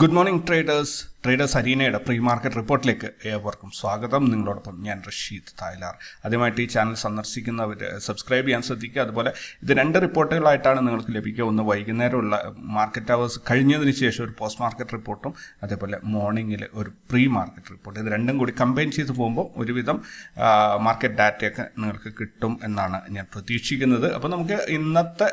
Good morning traders traders അരീനയുടെ pre market റിപ്പോർട്ടിലേക്ക് ഏവർക്കും സ്വാഗതം. നിങ്ങളോടൊപ്പം ഞാൻ റഷീദ് തായ്ലാർ. ആദ്യമായിട്ട് ഈ ചാനൽ സന്ദർശിക്കുന്നവർ സബ്സ്ക്രൈബ് ചെയ്യാൻ ശ്രദ്ധിക്കുക. അതുപോലെ ഇത് രണ്ട് റിപ്പോർട്ടുകളായിട്ടാണ് നിങ്ങൾക്ക് ലഭിക്കുക. ഒന്ന് വൈകുന്നേരമുള്ള മാർക്കറ്റ് അവേഴ്സ് കഴിഞ്ഞതിന് ശേഷം ഒരു പോസ്റ്റ് മാർക്കറ്റ് റിപ്പോർട്ടും അതേപോലെ മോർണിംഗിൽ ഒരു പ്രീ മാർക്കറ്റ് റിപ്പോർട്ട് ഇത് രണ്ടും കൂടി കമ്പൈൻ ചെയ്ത് പോകുമ്പോൾ ഒരുവിധം മാർക്കറ്റ് ഡാറ്റയൊക്കെ നിങ്ങൾക്ക് കിട്ടും എന്നാണ് ഞാൻ പ്രതീക്ഷിക്കുന്നത്. അപ്പോൾ നമുക്ക് ഇന്നത്തെ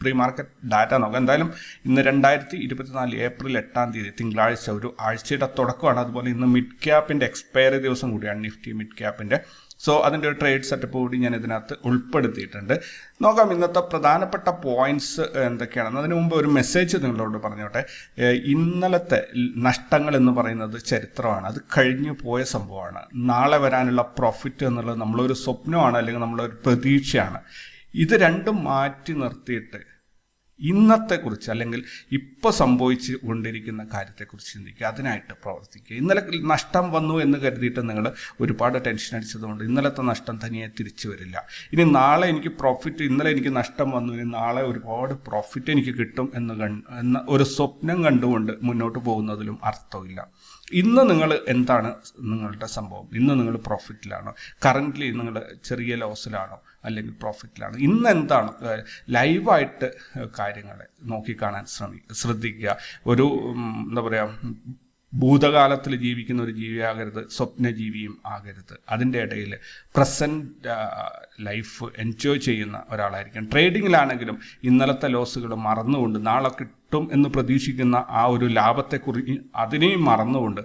പ്രീ മാർക്കറ്റ് ഡാറ്റ നോക്കാം. എന്തായാലും ഇന്ന് രണ്ടായിരത്തി ഇരുപത്തിനാല് ഏപ്രിൽ എട്ടാം തീയതി തിങ്കളാഴ്ച ഒരു ആഴ്ചയുടെ തുടക്കമാണ്. അതുപോലെ ഇന്ന് മിഡ് ക്യാപ്പിന്റെ എക്സ്പയറി ദിവസം കൂടിയാണ് നിഫ്റ്റി മിഡ് ക്യാപ്പിന്റെ സോ അതിന്റെ ഒരു ട്രേഡ് സെറ്റപ്പ് കൂടി ഞാൻ ഇതിനകത്ത് ഉൾപ്പെടുത്തിയിട്ടുണ്ട്. നോക്കാം ഇന്നത്തെ പ്രധാനപ്പെട്ട പോയിന്റ്സ് എന്തൊക്കെയാണെന്ന് അതിനു മുമ്പ് ഒരു മെസ്സേജ് നിങ്ങളോട് പറഞ്ഞോട്ടെ. ഇന്നലത്തെ നഷ്ടങ്ങൾ എന്ന് പറയുന്നത് ചരിത്രമാണ്. അത് കഴിഞ്ഞു പോയ സംഭവമാണ്. നാളെ വരാനുള്ള പ്രോഫിറ്റ് എന്നുള്ളത് നമ്മളൊരു സ്വപ്നമാണ് അല്ലെങ്കിൽ നമ്മളൊരു പ്രതീക്ഷയാണ്. ഇത് രണ്ടും മാറ്റി നിർത്തിയിട്ട് ഇന്നത്തെ കുറിച്ച് അല്ലെങ്കിൽ ഇപ്പോൾ സംഭവിച്ചു കൊണ്ടിരിക്കുന്ന കാര്യത്തെക്കുറിച്ച് ചിന്തിക്കുക. അതിനായിട്ട് പ്രവർത്തിക്കുക. ഇന്നലെ നഷ്ടം വന്നു എന്ന് കരുതിയിട്ട് നിങ്ങൾ ഒരുപാട് ടെൻഷൻ അടിച്ചതുകൊണ്ട് ഇന്നലത്തെ നഷ്ടം തനിയെ തിരിച്ചു വരില്ല. ഇനി നാളെ എനിക്ക് പ്രോഫിറ്റ് ഇന്നലെ എനിക്ക് നഷ്ടം വന്നു. ഇനി നാളെ ഒരുപാട് പ്രോഫിറ്റ് എനിക്ക് കിട്ടും എന്ന് കണ്ട് എന്ന ഒരു സ്വപ്നം കണ്ടുകൊണ്ട് മുന്നോട്ട് പോകുന്നതിലും അർത്ഥമില്ല. ഇന്ന് നിങ്ങൾ എന്താണ് നിങ്ങളുടെ സംഭവം? ഇന്ന് നിങ്ങൾ പ്രോഫിറ്റിലാണോ കറന്റ്ലി നിങ്ങൾ ചെറിയ ലോസിലാണോ അല്ലെങ്കിൽ പ്രോഫിറ്റിലാണ് ഇന്ന് എന്താണ് ലൈവായിട്ട് കാര്യങ്ങളെ നോക്കിക്കാണാൻ ശ്രമി ശ്രദ്ധിക്കുക. ഒരു എന്താ പറയുക ഭൂതകാലത്തിൽ ജീവിക്കുന്ന ഒരു ജീവിയാകരുത് സ്വപ്നജീവിയും ആകരുത്. അതിന്റെ ഇടയിൽ പ്രസന്റ് ലൈഫ് എൻജോയ് ചെയ്യുന്ന ഒരാളായിരിക്കും ട്രേഡിങ്ങിലാണെങ്കിലും ഇന്നലത്തെ ലോസുകൾ മറന്നുകൊണ്ട് നാളെ കിട്ടും എന്ന് പ്രതീക്ഷിക്കുന്ന ആ ഒരു ലാഭത്തെക്കുറിച്ച് അതിനെയും മറന്നുകൊണ്ട്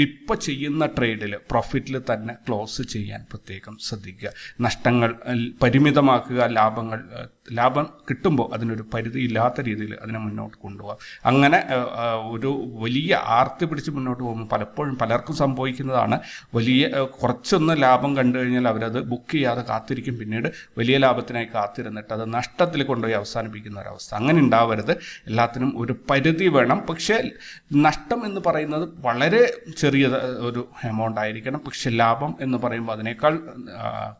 ഇപ്പോൾ ചെയ്യുന്ന ട്രേഡിൽ പ്രോഫിറ്റിൽ തന്നെ ക്ലോസ് ചെയ്യാൻ പ്രത്യേകം ശ്രദ്ധിക്കുക. നഷ്ടങ്ങൾ പരിമിതമാക്കുക ലാഭങ്ങൾ ലാഭം കിട്ടുമ്പോൾ അതിനൊരു പരിധി ഇല്ലാത്ത രീതിയിൽ അതിനെ മുന്നോട്ട് കൊണ്ടുപോകാം. അങ്ങനെ ഒരു വലിയ ആർത്തി പിടിച്ച് മുന്നോട്ട് പോകുമ്പോൾ പലപ്പോഴും പലർക്കും സംഭവിക്കുന്നതാണ് വലിയ കുറച്ചൊന്ന് ലാഭം കണ്ടു കഴിഞ്ഞാൽ അവരത് ബുക്ക് ചെയ്യാതെ കാത്തിരിക്കും. പിന്നീട് വലിയ ലാഭത്തിനായി കാത്തിരുന്നിട്ട് അത് നഷ്ടത്തിൽ കൊണ്ടുപോയി അവസാനിപ്പിക്കുന്ന ഒരവസ്ഥ. അങ്ങനെ ഉണ്ടാവരുത്. എല്ലാത്തിനും ഒരു പരിധി വേണം. പക്ഷേ നഷ്ടം എന്ന് പറയുന്നത് വളരെ ചെറിയ ഒരു എമൗണ്ട് ആയിരിക്കണം. പക്ഷെ ലാഭം എന്ന് പറയുമ്പോൾ അതിനേക്കാൾ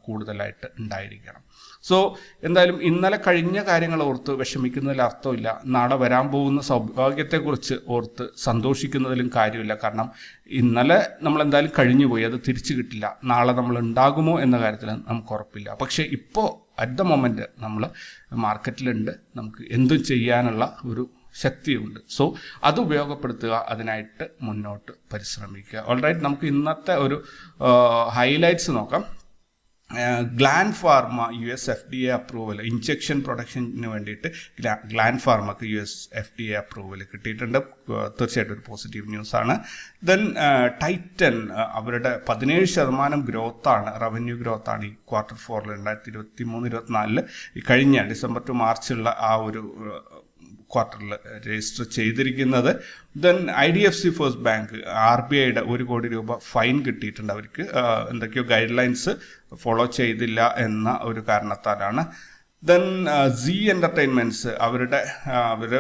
കൂടുതലായിട്ട് ഉണ്ടായിരിക്കണം. സോ എന്തായാലും ഇന്നലെ കഴിഞ്ഞ കാര്യങ്ങൾ ഓർത്ത് വിഷമിക്കുന്നതിൽ അർത്ഥമില്ല. നാളെ വരാൻ പോകുന്ന സൗഭാഗ്യത്തെക്കുറിച്ച് ഓർത്ത് സന്തോഷിക്കുന്നതിലും കാര്യമില്ല. കാരണം ഇന്നലെ നമ്മൾ എന്തായാലും കഴിഞ്ഞുപോയി അത് തിരിച്ചു കിട്ടില്ല. നാളെ നമ്മൾ ഉണ്ടാകുമോ എന്ന കാര്യത്തിൽ നമുക്ക് ഉറപ്പില്ല. പക്ഷേ ഇപ്പോൾ അറ്റ് ദ മൊമെന്റ് നമ്മൾ മാർക്കറ്റിലുണ്ട്. നമുക്ക് എന്തും ചെയ്യാനുള്ള ഒരു ശക്തിയുണ്ട്. സോ അത് ഉപയോഗപ്പെടുത്തുക. അതിനായിട്ട് മുന്നോട്ട് പരിശ്രമിക്കുക. ഓൾറൈറ്റ് നമുക്ക് ഇന്നത്തെ ഒരു ഹൈലൈറ്റ്സ് നോക്കാം. Gland Pharma U S F D A approval injection production വേണ്ടിയിട്ട് Gland ഫാർമക്ക് U S F D A approval കിട്ടിയിട്ടുണ്ട്. തീർച്ചയായിട്ടും ഒരു പോസിറ്റീവ് ന്യൂസ് ആണ് ദെൻ ടൈറ്റൻ അവരുടെ പതിനേഴ് ശതമാനം ഗ്രോത്താണ് റവന്യൂ ഗ്രോത്താണ് ഈ ക്വാർട്ടർ ഫോറിൽ രണ്ടായിരത്തി ഇരുപത്തി മൂന്ന് ഇരുപത്തിനാലിൽ. ഈ കഴിഞ്ഞ ഡിസംബർ ടു മാർച്ചുള്ള ആ ഒരു ക്വാർട്ടറിൽ രജിസ്റ്റർ ചെയ്തിരിക്കുന്നത്. Then I D F C first bank R B ഐയുടെ ഒരു കോടി രൂപ ഫൈൻ കിട്ടിയിട്ടുണ്ട്. അവർക്ക് എന്തൊക്കെയോ ഗൈഡ് ലൈൻസ് ഫോളോ ചെയ്തില്ല എന്ന ഒരു കാരണത്താലാണ് ദെൻ സി എന്റർടൈൻമെന്റ്സ് അവരുടെ അവർ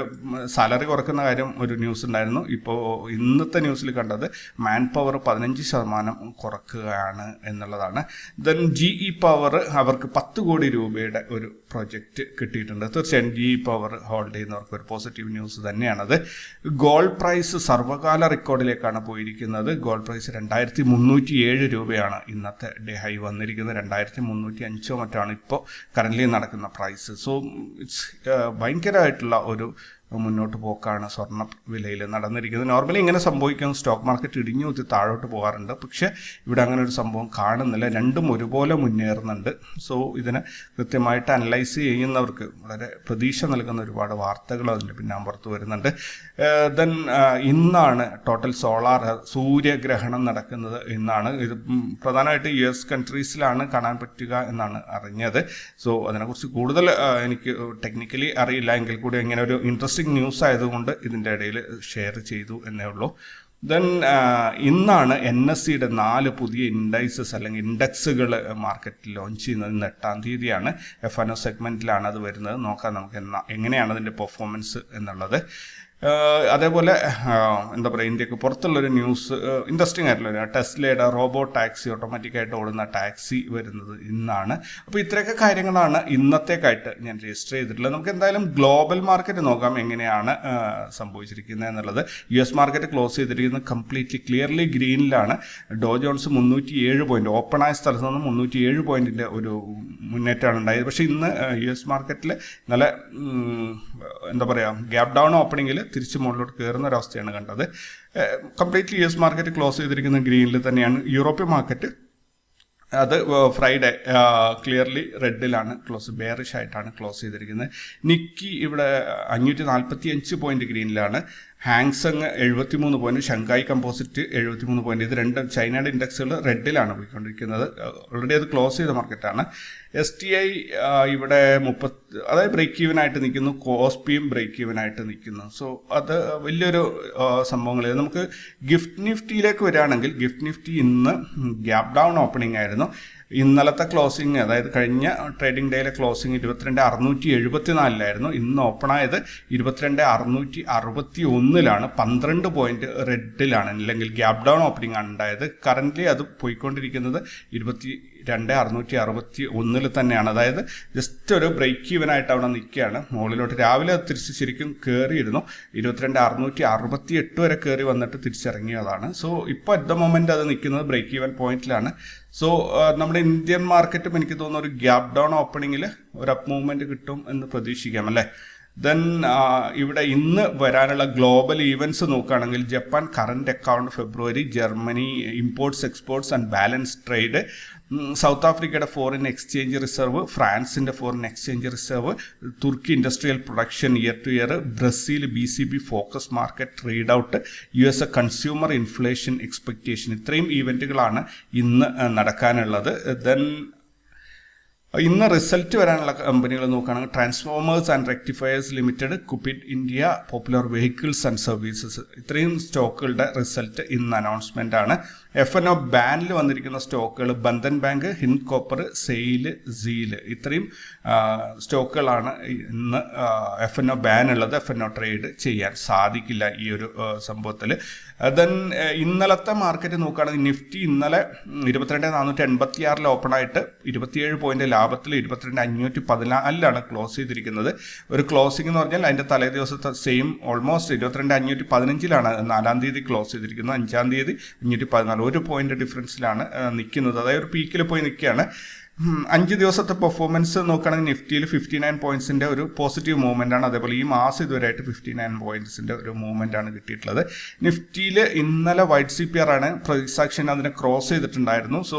സാലറി കുറക്കുന്ന കാര്യം ഒരു ന്യൂസ് ഉണ്ടായിരുന്നു. ഇപ്പോൾ ഇന്നത്തെ ന്യൂസിൽ കണ്ടത് മാൻ പവർ പതിനഞ്ച് ശതമാനം കുറക്കുകയാണ് എന്നുള്ളതാണ്. ദെൻ ജി ഇ പവർ അവർക്ക് പത്ത് കോടി രൂപയുടെ ഒരു പ്രൊജക്റ്റ് കിട്ടിയിട്ടുണ്ട്. തീർച്ചയായും ജി ഇ പവർ ഹോൾഡ് ചെയ്യുന്നവർക്ക് ഒരു പോസിറ്റീവ് ന്യൂസ് തന്നെയാണത്. ഗോൾഡ് പ്രൈസ് സർവകാല റെക്കോർഡിലേക്കാണ് പോയിരിക്കുന്നത്. ഗോൾഡ് പ്രൈസ് രണ്ടായിരത്തി മുന്നൂറ്റി ഏഴ് രൂപയാണ് ഇന്നത്തെ ഡേ ഹൈ വന്നിരിക്കുന്നത്. രണ്ടായിരത്തി മുന്നൂറ്റി അഞ്ചോ മറ്റാണ് ഇപ്പോൾ കറന്റ്ലി നടക്കുന്ന പ്രൈസ് സോ ഇറ്റ്സ് ഭയങ്കരമായിട്ടുള്ള ഒരു മുന്നോട്ട് പോക്കാണ് സ്വർണ വിലയിൽ നടന്നിരിക്കുന്നത്. നോർമലി ഇങ്ങനെ സംഭവിക്കും. സ്റ്റോക്ക് മാർക്കറ്റ് ഇടിഞ്ഞു കുത്തി താഴോട്ട് പോകാറുണ്ട്. പക്ഷേ ഇവിടെ അങ്ങനെ ഒരു സംഭവം കാണുന്നില്ല. രണ്ടും ഒരുപോലെ മുന്നേറുന്നുണ്ട്. സോ ഇതിനെ കൃത്യമായിട്ട് അനലൈസ് ചെയ്യുന്നവർക്ക് വളരെ പ്രതീക്ഷ നൽകുന്ന ഒരുപാട് വാർത്തകൾ അതിന്റെ പിന്നാമ്പുറത്ത് വരുന്നുണ്ട്. ദെൻ ഇന്നാണ് ടോട്ടൽ സോളാർ സൂര്യഗ്രഹണം നടക്കുന്നത് ഇന്നാണ് ഇത് പ്രധാനമായിട്ട് യു എസ് കൺട്രീസിലാണ് കാണാൻ പറ്റുക എന്നാണ് അറിഞ്ഞത്. സോ അതിനെക്കുറിച്ച് കൂടുതൽ എനിക്ക് ടെക്നിക്കലി അറിയില്ല. എങ്കിൽ കൂടി ഇങ്ങനെ ഒരു ഇൻട്രസ്റ്റിംഗ് ന്യൂസ് ആയതുകൊണ്ട് ഇതിന്റെ ഇടയിൽ ഷെയർ ചെയ്തു എന്നേ ഉള്ളൂ. ദെൻ ഇന്നാണ് എൻ എസ് സിയുടെ നാല് പുതിയ ഇൻഡൈസസ് അല്ലെങ്കിൽ ഇൻഡെക്സുകൾ മാർക്കറ്റിൽ ലോഞ്ച് ചെയ്യുന്നത്. ഇന്ന് എട്ടാം തീയതിയാണ്. എഫ് ഒ സെഗ്മെന്റിലാണ് അത് വരുന്നത്. നോക്കാം നമുക്ക് എങ്ങനെയാണ് അതിന്റെ പെർഫോമൻസ് എന്നുള്ളത്. അതേപോലെ എന്താ പറയുക ഇന്ത്യയ്ക്ക് പുറത്തുള്ളൊരു ന്യൂസ് ഇൻട്രസ്റ്റിംഗ് ആയിട്ടുള്ള ടെസ്ലയുടെ റോബോ ടാക്സി ഓട്ടോമാറ്റിക്കായിട്ട് ഓടുന്ന ടാക്സി വരുന്നത് ഇന്നാണ്. അപ്പോൾ ഇത്രയൊക്കെ കാര്യങ്ങളാണ് ഇന്നത്തേക്കായിട്ട് ഞാൻ രജിസ്റ്റർ ചെയ്തിട്ടുള്ളത്. നമുക്ക് എന്തായാലും ഗ്ലോബൽ മാർക്കറ്റ് നോക്കാം എങ്ങനെയാണ് സംഭവിച്ചിരിക്കുന്നത് എന്നുള്ളത്. യു എസ് മാർക്കറ്റ് ക്ലോസ് ചെയ്തിരിക്കുന്നത് കംപ്ലീറ്റ്ലി ക്ലിയർലി ഗ്രീനിലാണ്. ഡോ ജോൺസ് മുന്നൂറ്റി ഏഴ് പോയിന്റ് ഓപ്പൺ ആയ സ്ഥലത്ത് നിന്ന് മുന്നൂറ്റി ഏഴ് പോയിന്റിന്റെ ഒരു മുന്നേറ്റമാണ് ഉണ്ടായത്. പക്ഷേ ഇന്ന് യു എസ് മാർക്കറ്റിൽ നല്ല എന്താ പറയുക ഗ്യാപ് ഡൗൺ ഓപ്പണിങ്ങിൽ തിരിച്ച് മുകളിലോട്ട് കയറുന്ന ഒരവസ്ഥയാണ് കണ്ടത്. Completely U S market close ചെയ്തിരിക്കുന്ന ഗ്രീനിൽ തന്നെയാണ് യൂറോപ്യൻ മാർക്കറ്റ് അത് ഫ്രൈഡേ ക്ലിയർലി റെഡിലാണ് ക്ലോസ് ബെയറിഷ് ആയിട്ടാണ് ക്ലോസ് ചെയ്തിരിക്കുന്നത്. നിക്കി ഇവിടെ അഞ്ഞൂറ്റി നാൽപ്പത്തി അഞ്ച് പോയിന്റ് ഗ്രീനിലാണ് ഹാങ്സങ് എഴുപത്തിമൂന്ന് പോയിന്റ് ഷങ്കായ് കമ്പോസിറ്റ് എഴുപത്തിമൂന്ന് പോയിന്റ് ഇത് രണ്ടും ചൈനയുടെ ഇൻഡെക്സുകൾ റെഡിലാണ് പോയിക്കൊണ്ടിരിക്കുന്നത്. ഓൾറെഡി അത് ക്ലോസ് ചെയ്ത മാർക്കറ്റാണ് എസ് ടി ഐ ഇവിടെ മുപ്പത്തി അതായത് ബ്രേക്ക് ഈവൻ ആയിട്ട് നിൽക്കുന്നു. കോസ്പിയും ബ്രേക്ക് ഈവൻ ആയിട്ട് നിൽക്കുന്നു. സോ അത് വലിയൊരു സംഭവങ്ങൾ നമുക്ക് ഗിഫ്റ്റ് നിഫ്റ്റിയിലേക്ക് വരികയാണെങ്കിൽ ഗിഫ്റ്റ് നിഫ്റ്റി ഇന്ന് ഗ്യാപ് ഡൗൺ ഓപ്പണിംഗ് ആയിരുന്നു. ഇന്നലത്തെ ക്ലോസിംഗ് അതായത് കഴിഞ്ഞ ട്രേഡിംഗ് ഡേയിലെ ക്ലോസിംഗ് ഇരുപത്തിരണ്ട് അറുന്നൂറ്റി എഴുപത്തി നാലിലായിരുന്നു ഇന്ന് ഓപ്പൺ ആയത് ഇരുപത്തിരണ്ട് അറുന്നൂറ്റി അറുപത്തി ഒന്നിലാണ് പന്ത്രണ്ട് പോയിന്റ് റെഡിലാണ് അല്ലെങ്കിൽ ഗ്യാപ് ഡൗൺ ഓപ്പണിംഗ് ആണ് ഉണ്ടായത്. കറന്റ് അത് പോയിക്കൊണ്ടിരിക്കുന്നത് ഇരുപത്തി രണ്ട് അറുന്നൂറ്റി അറുപത്തി ഒന്നിൽ തന്നെയാണ്. അതായത് ജസ്റ്റ് ഒരു ബ്രേക്ക് ഈവൻ ആയിട്ട് അവിടെ നിൽക്കുകയാണ്. മുകളിലോട്ട് രാവിലെ തിരിച്ച് ശരിക്കും കയറിയിരുന്നു ഇരുപത്തിരണ്ട് അറുന്നൂറ്റി അറുപത്തി എട്ട് വരെ കയറി വന്നിട്ട് തിരിച്ചിറങ്ങിയതാണ്. സോ ഇപ്പോൾ അറ്റ് ദ മൊമെന്റ് അത് നിൽക്കുന്നത് ബ്രേക്ക് ഈവൻ പോയിന്റിലാണ്. സോ നമ്മുടെ ഇന്ത്യൻ മാർക്കറ്റും എനിക്ക് തോന്നുന്നു ഒരു ഗ്യാപ് ഡൗൺ ഓപ്പണിങ്ങിൽ ഒരു അപ്പ് മൂവ്മെന്റ് കിട്ടും എന്ന് പ്രതീക്ഷിക്കാം അല്ലേ? ദെൻ ഇവിടെ ഇന്ന് വരാനുള്ള ഗ്ലോബൽ ഈവൻസ് നോക്കുകയാണെങ്കിൽ Japan current account February Germany imports exports and balance trade South ആഫ്രിക്കയുടെ ഫോറിൻ എക്സ്ചേഞ്ച് റിസർവ് ഫ്രാൻസിന്റെ foreign exchange reserve Turkey industrial production year to year Brazil B C B focus market trade out U S consumer inflation expectation ഇത്രയും ഈവന്റുകളാണ് ഇന്ന് നടക്കാനുള്ളത്. Then ഇന്ന് result വരാനുള്ള കമ്പനികൾ നോക്കുകയാണെങ്കിൽ transformers and rectifiers limited Cupid India popular vehicles and services ഇത്രയും സ്റ്റോക്കുകളുടെ result ഇന്ന് അനൗൺസ്മെന്റ് ആണ്. എഫ് എൻ ഒ ബാനിൽ വന്നിരിക്കുന്ന സ്റ്റോക്കുകൾ Bandhan bank Hind copper SAIL seal ഇത്രയും സ്റ്റോക്കുകളാണ് ഇന്ന് എഫ് എൻ ഒ ബാൻ ഉള്ളത്. എഫ് എൻ ഒ ട്രേഡ് ചെയ്യാൻ സാധിക്കില്ല ഈ ഒരു സംഭവത്തിൽ. ദെൻ ഇന്നലത്തെ മാർക്കറ്റ് നോക്കുകയാണെങ്കിൽ നിഫ്റ്റി ഇന്നലെ ഇരുപത്തിരണ്ട് നാനൂറ്റി എൺപത്തി ആറിൽ ഓപ്പൺ ആയിട്ട് ഇരുപത്തിയേഴ് പോയിന്റ് ലാഭത്തിൽ ഇരുപത്തിരണ്ട് അഞ്ഞൂറ്റി പതിനാലിലാണ് ക്ലോസ് ചെയ്തിരിക്കുന്നത്. ഒരു ക്ലോസിംഗ് എന്ന് പറഞ്ഞാൽ അതിന്റെ തലേ ദിവസത്തെ സെയിം ഓൾമോസ്റ്റ് ഇരുപത്തിരണ്ട് അഞ്ഞൂറ്റി പതിനഞ്ചിലാണ് നാലാം തീയതി ക്ലോസ് ചെയ്തിരിക്കുന്നത്. അഞ്ചാം തീയതി അഞ്ഞൂറ്റി പതിനാല്. ഒരു പോയിന്റ് ഡിഫറൻസിലാണ് നിൽക്കുന്നത്. അതായത് ഒരു പീക്കിൽ പോയി നിൽക്കുകയാണ്. അഞ്ച് ദിവസത്തെ പെർഫോമൻസ് നോക്കുകയാണെങ്കിൽ നിഫ്റ്റിയിൽ ഫിഫ്റ്റി നയൻ പോയിന്റ്സിന്റെ ഒരു പോസിറ്റീവ് മൂവ്മെന്റ് ആണ്. അതേപോലെ ഈ മാസം ഇതുവരെയായിട്ട് ഫിഫ്റ്റി നയൻ പോയിന്റ്സിന്റെ ഒരു മൂവ്മെന്റ് ആണ് കിട്ടിയിട്ടുള്ളത്. നിഫ്റ്റിയിൽ ഇന്നലെ വൈറ്റ് സി പി ആർ ആണ്. പ്രൈസാക്ഷൻ അതിനെ ക്രോസ് ചെയ്തിട്ടുണ്ടായിരുന്നു. സോ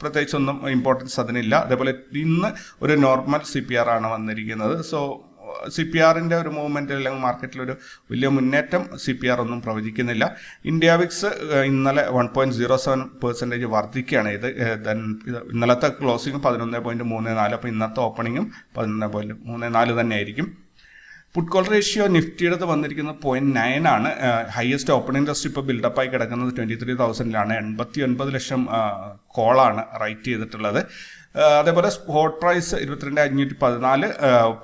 പ്രത്യേകിച്ച് ഒന്നും ഇമ്പോർട്ടൻസ് അതിനില്ല. അതേപോലെ ഇന്ന് ഒരു നോർമൽ സി പി ആർ ആണ് വന്നിരിക്കുന്നത്. സോ സി പി ആറിന്റെ ഒരു മൂവ്മെന്റ് അല്ലെങ്കിൽ മാർക്കറ്റിൽ ഒരു വലിയ മുന്നേറ്റം സി പി ആർ ഒന്നും പ്രവചിക്കുന്നില്ല. ഇന്ത്യ വിക്സ് ഇന്നലെ one point zero seven percentage വർദ്ധിക്കുകയാണ്. ഇത് ദെൻ ഇന്നലത്തെ ക്ലോസിംഗ് പതിനൊന്ന് പോയിന്റ് മൂന്ന് നാല് അപ്പോൾ ഇന്നത്തെ ഓപ്പണിങ്ങും പതിനൊന്ന് പോയിന്റ് മൂന്ന് നാല് തന്നെ ആയിരിക്കും പുട്ട് കോൾ റേഷ്യോ നിഫ്റ്റിയുടെ വന്നിരിക്കുന്നത് പോയിന്റ് നയൻ ആണ്. ഹയസ്റ്റ് ഓപ്പൺ ഇൻട്രസ്റ്റ് ഇപ്പോൾ ബിൽഡപ്പായി കിടക്കുന്നത് ട്വന്റി ത്രീ തൗസൻഡിലാണ് എൺപത്തി ഒൻപത് ലക്ഷം കോളാണ് റൈറ്റ് ചെയ്തിട്ടുള്ളത്. അതേപോലെ സ്പോട്ട് പ്രൈസ് ഇരുപത്തിരണ്ട് അഞ്ഞൂറ്റി പതിനാല്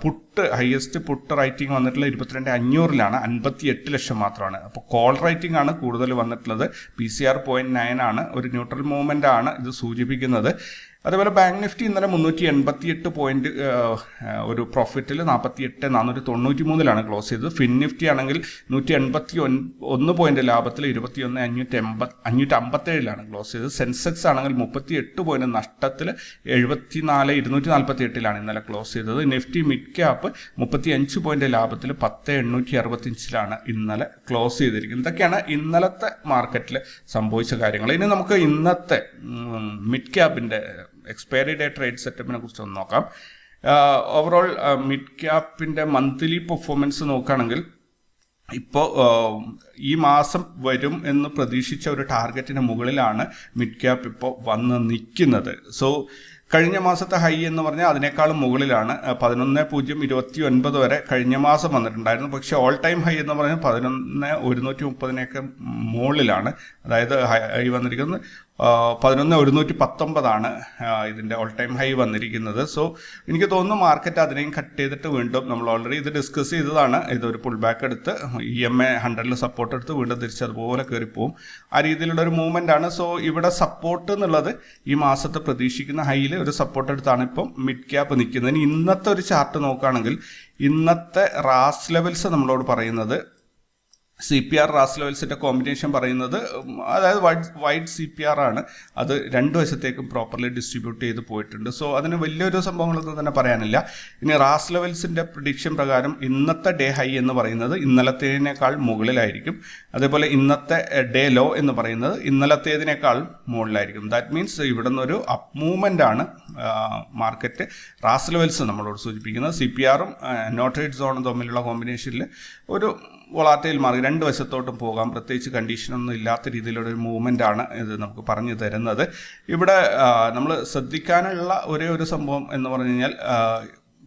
പുട്ട് ഹയസ്റ്റ് പുട്ട് റൈറ്റിംഗ് വന്നിട്ടുള്ള ഇരുപത്തിരണ്ട് അഞ്ഞൂറിലാണ് അൻപത്തി എട്ട് ലക്ഷം മാത്രമാണ്. അപ്പോൾ കോൾ റൈറ്റിംഗ് ആണ് കൂടുതൽ വന്നിട്ടുള്ളത്. P C R point nine ആണ് ഒരു ന്യൂട്രൽ മൂവ്മെന്റ് ആണ് ഇത് സൂചിപ്പിക്കുന്നത്. അതേപോലെ ബാങ്ക് നിഫ്റ്റി ഇന്നലെ മുന്നൂറ്റി എൺപത്തി എട്ട് പോയിന്റ് ഒരു പ്രോഫിറ്റിൽ നാൽപ്പത്തി എട്ട് നാനൂറ്റി തൊണ്ണൂറ്റി മൂന്നിലാണ് ക്ലോസ് ചെയ്തത്. ഫിൻ നിഫ്റ്റി ആണെങ്കിൽ നൂറ്റി എൺപത്തി ഒന്ന് പോയിന്റ് ലാഭത്തിൽ ഇരുപത്തി ഒന്ന് അഞ്ഞൂറ്റി എൺപത് അഞ്ഞൂറ്റി അമ്പത്തേഴിലാണ് ക്ലോസ് ചെയ്തത്. സെൻസെക്സ് ആണെങ്കിൽ മുപ്പത്തി എട്ട് പോയിന്റ് നഷ്ടത്തിൽ എഴുപത്തി നാല് ഇരുന്നൂറ്റി നാൽപ്പത്തി എട്ടിലാണ് ഇന്നലെ ക്ലോസ് ചെയ്തത്. നിഫ്റ്റി മിഡ് ക്യാപ്പ് മുപ്പത്തി അഞ്ച് പോയിന്റ് ലാഭത്തിൽ പത്ത് എണ്ണൂറ്റി അറുപത്തിയഞ്ചിലാണ് ഇന്നലെ ക്ലോസ് ചെയ്തിരിക്കുന്നത്. ഇതൊക്കെയാണ് ഇന്നലത്തെ മാർക്കറ്റിൽ സംഭവിച്ച കാര്യങ്ങൾ. ഇനി നമുക്ക് ഇന്നത്തെ മിഡ് ക്യാപ്പിന്റെ എക്സ്പയറി ഡേ ട്രേഡ് സെറ്റപ്പിനെ കുറിച്ച് ഒന്ന് നോക്കാം. ഓവറോൾ മിഡ് ക്യാപ്പിന്റെ മന്ത്ലി പെർഫോമൻസ് നോക്കുകയാണെങ്കിൽ ഇപ്പോൾ ഈ മാസം വരും എന്ന് പ്രതീക്ഷിച്ച ഒരു ടാർഗറ്റിന് മുകളിലാണ് മിഡ് ക്യാപ്പ് ഇപ്പോൾ വന്ന് നിൽക്കുന്നത്. സോ കഴിഞ്ഞ മാസത്തെ ഹൈ എന്ന് പറഞ്ഞാൽ അതിനേക്കാളും മുകളിലാണ്. പതിനൊന്ന് പൂജ്യം ഇരുപത്തി ഒൻപത് വരെ കഴിഞ്ഞ മാസം വന്നിട്ടുണ്ടായിരുന്നു. പക്ഷെ ഓൾ ടൈം ഹൈ എന്ന് പറഞ്ഞാൽ പതിനൊന്ന് ഒരുന്നൂറ്റി മുപ്പതിനൊക്കെ മുകളിലാണ്. അതായത് ഹൈ വന്നിരിക്കുന്നത്. പതിനൊന്ന് ഒരുന്നൂറ്റി പത്തൊമ്പതാണ് ഇതിന്റെ ഓൾ ടൈം ഹൈ വന്നിരിക്കുന്നത്. സോ എനിക്ക് തോന്നുന്നു മാർക്കറ്റ് അതിനെയും കട്ട് ചെയ്തിട്ട് വീണ്ടും നമ്മൾ ഓൾറെഡി ഇത് ഡിസ്കസ് ചെയ്തതാണ്. ഇതൊരു പുൾ ബാക്ക് എടുത്ത് ഇ എം എ ഹൺഡ്രഡിൽ സപ്പോർട്ട് എടുത്ത് വീണ്ടും തിരിച്ച് അതുപോലെ കയറിപ്പോവും ആ രീതിയിലുള്ള ഒരു മൂവ്മെന്റ് ആണ്. സോ ഇവിടെ സപ്പോർട്ട് എന്നുള്ളത് ഈ മാസത്തെ പ്രതീക്ഷിക്കുന്ന ഹൈയിൽ ഒരു സപ്പോർട്ട് എടുത്താണ് ഇപ്പം മിഡ് ക്യാപ്പ് നിൽക്കുന്നത്. ഇനി ഇന്നത്തെ ഒരു ചാർട്ട് നോക്കുകയാണെങ്കിൽ ഇന്നത്തെ റാസ് ലെവൽസ് നമ്മളോട് പറയുന്നത് സി പി ആർ റാസ് ലെവൽസിന്റെ കോമ്പിനേഷൻ പറയുന്നത് അതായത് wide wide C P R ആണ്. അത് രണ്ട് വശത്തേക്കും പ്രോപ്പർലി ഡിസ്ട്രിബ്യൂട്ട് ചെയ്ത് പോയിട്ടുണ്ട്. സോ അതിന് വലിയൊരു സംഭവങ്ങളൊന്നും തന്നെ പറയാനില്ല. ഇനി റാസ് ലെവൽസിന്റെ പ്രഡിക്ഷൻ പ്രകാരം ഇന്നത്തെ ഡേ ഹൈ എന്ന് പറയുന്നത് ഇന്നലത്തേതിനേക്കാൾ മുകളിലായിരിക്കും. അതേപോലെ ഇന്നത്തെ ഡേ ലോ എന്ന് പറയുന്നത് ഇന്നലത്തേതിനേക്കാൾ മുകളിലായിരിക്കും. ദാറ്റ് മീൻസ് ഇവിടെ ഒരു അപ് മൂവ്മെന്റ് ആണ് മാർക്കറ്റ് റാസ് ലെവൽസ് നമ്മളോട് സൂചിപ്പിക്കുന്നത്. സി പി ആറും നോട്ടേഡ് സോണും തമ്മിലുള്ള കോമ്പിനേഷനിൽ ഒരു വൊളാറ്റൈൽ മാർക്ക് രണ്ട് വശത്തോട്ടും പോകാം. പ്രത്യേകിച്ച് കണ്ടീഷനൊന്നും ഇല്ലാത്ത രീതിയിലുള്ള ഒരു മൂവ്മെന്റ് ആണ് ഇത് നമുക്ക് പറഞ്ഞു തരുന്നത്. ഇവിടെ നമ്മൾ ശ്രദ്ധിക്കാനുള്ള ഒരേ ഒരു സംഭവം എന്ന് പറഞ്ഞു കഴിഞ്ഞാൽ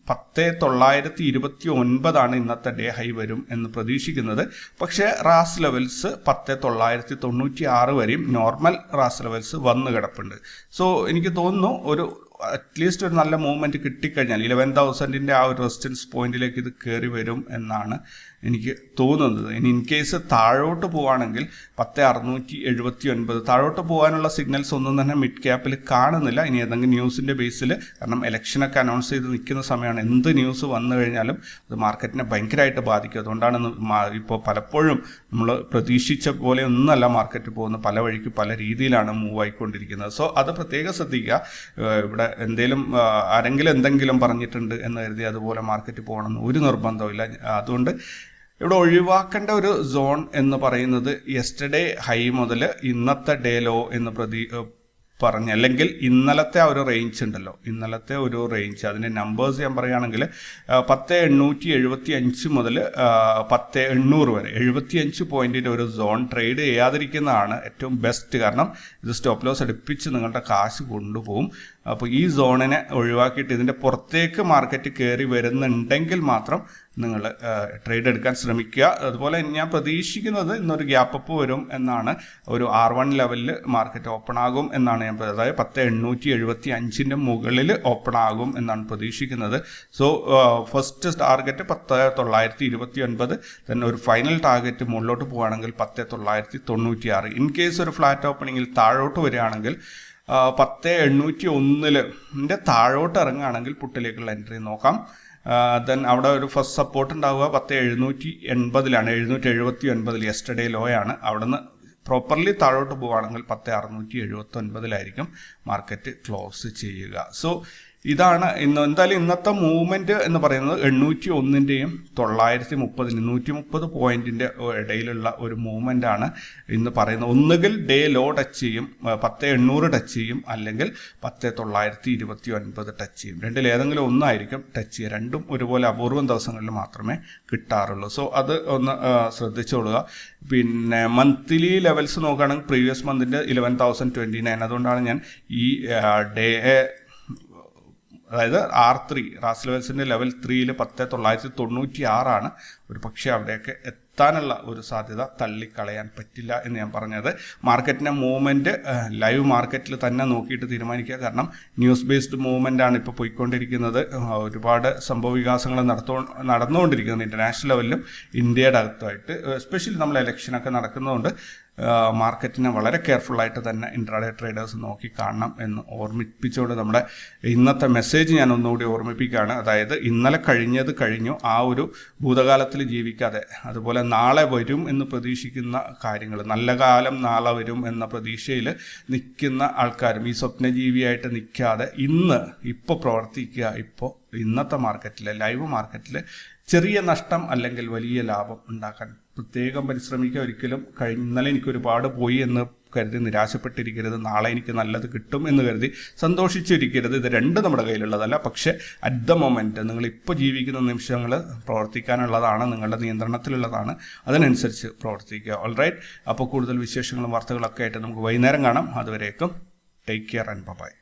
പത്ത് തൊള്ളായിരത്തി ഇരുപത്തി ഒൻപതാണ് ഇന്നത്തെ ഡേ ഹൈ വരും എന്ന് പ്രതീക്ഷിക്കുന്നത്. പക്ഷേ റാസ് ലെവൽസ് പത്ത് തൊള്ളായിരത്തി തൊണ്ണൂറ്റി ആറ് വരെയും നോർമൽ റാസ് ലെവൽസ് വന്നു കിടപ്പുണ്ട്. സോ എനിക്ക് തോന്നുന്നു ഒരു അറ്റ്ലീസ്റ്റ് ഒരു നല്ല മൂവ്മെന്റ് കിട്ടിക്കഴിഞ്ഞാൽ ഇലവൻ തൗസൻഡിന്റെ ആ ഒരു റെസിസ്റ്റൻസ് പോയിന്റിലേക്ക് ഇത് കയറി വരും എന്നാണ് എനിക്ക് തോന്നുന്നത്. ഇനി ഇൻ കേസ് താഴോട്ട് പോവുകയാണെങ്കിൽ പത്ത് അറുന്നൂറ്റി എഴുപത്തി ഒൻപത് താഴോട്ട് പോകാനുള്ള സിഗ്നൽസ് ഒന്നും തന്നെ മിഡ് ക്യാപ്പിൽ കാണുന്നില്ല. ഇനി ഏതെങ്കിലും ന്യൂസിന്റെ ബേസിൽ കാരണം ഇലക്ഷനൊക്കെ അനൗൺസ് ചെയ്ത് നിൽക്കുന്ന സമയമാണ് എന്ത് ന്യൂസ് വന്നു കഴിഞ്ഞാലും അത് മാർക്കറ്റിനെ ഭയങ്കരമായിട്ട് ബാധിക്കും. അതുകൊണ്ടാണ് ഇപ്പോൾ പലപ്പോഴും നമ്മൾ പ്രതീക്ഷിച്ച പോലെ ഒന്നല്ല മാർക്കറ്റ് പോകുന്നത്. പല വഴിക്ക് പല രീതിയിലാണ് മൂവ് ആയിക്കൊണ്ടിരിക്കുന്നത്. സോ അത് പ്രത്യേകം ശ്രദ്ധിക്കുക. ഇവിടെ എന്തെങ്കിലും ആരെങ്കിലും എന്തെങ്കിലും പറഞ്ഞിട്ടുണ്ട് എന്ന് കരുതി അതുപോലെ മാർക്കറ്റ് പോകണമെന്ന് ഒരു നിർബന്ധമില്ല അതുകൊണ്ട് ഇവിടെ ഒഴിവാക്കേണ്ട ഒരു സോൺ എന്ന് പറയുന്നത് യെസ്റ്റർഡേ ഹൈ മുതൽ ഇന്നത്തെ ഡേ ലോ എന്ന് പ്രതി പറഞ്ഞ് അല്ലെങ്കിൽ ഇന്നലത്തെ ആ ഒരു റേഞ്ച് ഉണ്ടല്ലോ. ഇന്നലത്തെ ഒരു റേഞ്ച് അതിന്റെ നമ്പേഴ്സ് ഞാൻ പറയുകയാണെങ്കിൽ പത്ത് എണ്ണൂറ്റി എഴുപത്തി അഞ്ച് മുതൽ പത്ത് എണ്ണൂറ് വരെ. എഴുപത്തി അഞ്ച് പോയിന്റിന്റെ ഒരു സോൺ ട്രേഡ് ചെയ്യാതിരിക്കുന്നതാണ് ഏറ്റവും ബെസ്റ്റ് കാരണം. ഇത് സ്റ്റോപ്പ് ലോസ് അടുപ്പിച്ച് നിങ്ങളുടെ കാശ് കൊണ്ടുപോകും. അപ്പോൾ ഈ സോണിനെ ഒഴിവാക്കിയിട്ട് ഇതിന്റെ പുറത്തേക്ക് മാർക്കറ്റ് കയറി വരുന്നുണ്ടെങ്കിൽ മാത്രം നിങ്ങൾ ട്രേഡ് എടുക്കാൻ ശ്രമിക്കുക. അതുപോലെ ഞാൻ പ്രതീക്ഷിക്കുന്നത് ഇന്നൊരു ഗ്യാപ്പ് അപ്പ് വരും എന്നാണ്. ഒരു ആർ വൺ ലെവലിൽ മാർക്കറ്റ് ഓപ്പൺ ആകും എന്നാണ് ഞാൻ അതായത് പത്ത് എണ്ണൂറ്റി എഴുപത്തി അഞ്ചിന്റെ മുകളിൽ ഓപ്പൺ ആകും എന്നാണ് പ്രതീക്ഷിക്കുന്നത്. സോ ഫസ്റ്റ് ടാർഗറ്റ് പത്ത് തൊള്ളായിരത്തി ഇരുപത്തി ഒൻപത് തന്നെ ഒരു ഫൈനൽ ടാർഗറ്റ് മുകളിലോട്ട് പോവുകയാണെങ്കിൽ പത്ത് തൊള്ളായിരത്തി തൊണ്ണൂറ്റി ആറ് ഇൻ കേസ് ഒരു ഫ്ലാറ്റ് ഓപ്പണിങ്ങിൽ താഴോട്ട് വരികയാണെങ്കിൽ പത്ത് എണ്ണൂറ്റി ഒന്നിൽ താഴോട്ട് ഇറങ്ങുകയാണെങ്കിൽ പുട്ടിലേക്കുള്ള എൻട്രി നോക്കാം. ദെൻ അവിടെ ഒരു ഫസ്റ്റ് സപ്പോർട്ട് ഉണ്ടാവുക. പത്ത് എഴുന്നൂറ്റി എൺപതിലാണ് എഴുന്നൂറ്റി എഴുപത്തി ഒൻപതിൽ യെസ്റ്റർഡേ ലോയാണ് അവിടുന്ന് പ്രോപ്പർലി താഴോട്ട് പോവുകയാണെങ്കിൽ പത്ത് അറുന്നൂറ്റി എഴുപത്തി ഒൻപതിലായിരിക്കും മാർക്കറ്റ് ക്ലോസ് ചെയ്യുക. സോ ഇതാണ് ഇന്ന് എന്തായാലും ഇന്നത്തെ മൂവ്മെന്റ് എന്ന് പറയുന്നത് എണ്ണൂറ്റി ഒന്നിന്റെയും തൊള്ളായിരത്തി മുപ്പതിന് നൂറ്റി മുപ്പത് പോയിന്റിന്റെ ഇടയിലുള്ള ഒരു മൂവ്മെന്റ് ആണ് ഇന്ന് പറയുന്നത്. ഒന്നുകിൽ ഡേ ലോ ടച്ച് ചെയ്യും പത്ത് എണ്ണൂറ് ടച്ച് ചെയ്യും അല്ലെങ്കിൽ പത്ത് തൊള്ളായിരത്തി ഇരുപത്തി ഒൻപത് ടച്ച് ചെയ്യും. രണ്ടിൽ ഏതെങ്കിലും ഒന്നായിരിക്കും ടച്ച് ചെയ്യുക. രണ്ടും ഒരുപോലെ അപൂർവം ദിവസങ്ങളിൽ മാത്രമേ കിട്ടാറുള്ളൂ. സോ അത് ഒന്ന് ശ്രദ്ധിച്ചോളുക. പിന്നെ മന്ത്ലി ലെവൽസ് നോക്കുകയാണെങ്കിൽ പ്രീവിയസ് മന്തിന്റെ ഇലവൻ തൗസൻഡ് ട്വന്റി നയൻ അതുകൊണ്ടാണ് ഞാൻ ഈ ഡേ അതായത് ആർ ത്രീ റാസ് ലെവൽസിന്റെ ലെവൽ ത്രീയിൽ പത്ത് തൊള്ളായിരത്തി തൊണ്ണൂറ്റി ആറാണ് ഒരു പക്ഷേ അവിടെയൊക്കെ എത്താനുള്ള ഒരു സാധ്യത തള്ളിക്കളയാൻ പറ്റില്ല എന്ന് ഞാൻ പറഞ്ഞത്. മാർക്കറ്റിന്റെ മൂവ്മെന്റ് ലൈവ് മാർക്കറ്റിൽ തന്നെ നോക്കിയിട്ട് തീരുമാനിക്കുക. കാരണം ന്യൂസ് ബേസ്ഡ് മൂവ്മെന്റ് ആണ് ഇപ്പോൾ പോയിക്കൊണ്ടിരിക്കുന്നത്. ഒരുപാട് സംഭവ വികാസങ്ങൾ നടത്തോ നടന്നുകൊണ്ടിരിക്കുന്നത്. ഇന്റർനാഷണൽ ലെവലിലും ഇന്ത്യയുടെ അകത്തുമായിട്ട് എസ്പെഷ്യലി നമ്മൾ ഇലക്ഷനൊക്കെ നടക്കുന്നതുകൊണ്ട് മാർക്കറ്റിനെ വളരെ കെയർഫുള്ളായിട്ട് തന്നെ ഇൻട്രാഡേ ട്രേഡേഴ്സ് നോക്കി കാണണം എന്ന് ഓർമ്മിപ്പിച്ചുകൊണ്ട് നമ്മുടെ ഇന്നത്തെ മെസ്സേജ് ഞാൻ ഒന്നുകൂടി ഓർമ്മിപ്പിക്കുകയാണ്. അതായത് ഇന്നലെ കഴിഞ്ഞത് കഴിഞ്ഞു. ആ ഒരു ഭൂതകാലത്തിൽ ജീവിക്കാതെ അതുപോലെ നാളെ വരും എന്ന് പ്രതീക്ഷിക്കുന്ന കാര്യങ്ങൾ നല്ല കാലം നാളെ വരും എന്ന പ്രതീക്ഷയിൽ നിൽക്കുന്ന ആൾക്കാരും ഈ സ്വപ്നജീവിയായിട്ട് നിൽക്കാതെ ഇന്ന് ഇപ്പോൾ പ്രവർത്തിക്കുക ഇപ്പോൾ ഇന്നത്തെ മാർക്കറ്റിൽ ലൈവ് മാർക്കറ്റിൽ ചെറിയ നഷ്ടം അല്ലെങ്കിൽ വലിയ ലാഭം ഉണ്ടാക്കാൻ പ്രത്യേകം പരിശ്രമിക്കുക ഒരിക്കലും കഴിഞ്ഞ ഇന്നലെ എനിക്ക് ഒരുപാട് പോയി എന്ന് കരുതി നിരാശപ്പെട്ടിരിക്കരുത്. നാളെ എനിക്ക് നല്ലത് കിട്ടും എന്ന് കരുതി സന്തോഷിച്ചിരിക്കരുത്. ഇത് രണ്ട് നമ്മുടെ കയ്യിലുള്ളതല്ല. പക്ഷേ അറ്റ് ദ മൊമെന്റ് നിങ്ങൾ ഇപ്പോൾ ജീവിക്കുന്ന നിമിഷങ്ങൾ പ്രവർത്തിക്കാനുള്ളതാണ് നിങ്ങളുടെ നിയന്ത്രണത്തിലുള്ളതാണ്. അതിനനുസരിച്ച് പ്രവർത്തിക്കുക. ഓൾറൈറ്റ് അപ്പോൾ കൂടുതൽ വിശേഷങ്ങളും വാർത്തകളൊക്കെ ആയിട്ട് നമുക്ക് വൈകുന്നേരം കാണാം. അതുവരേക്കും ടേക്ക് കെയർ ആൻഡ് ബൈ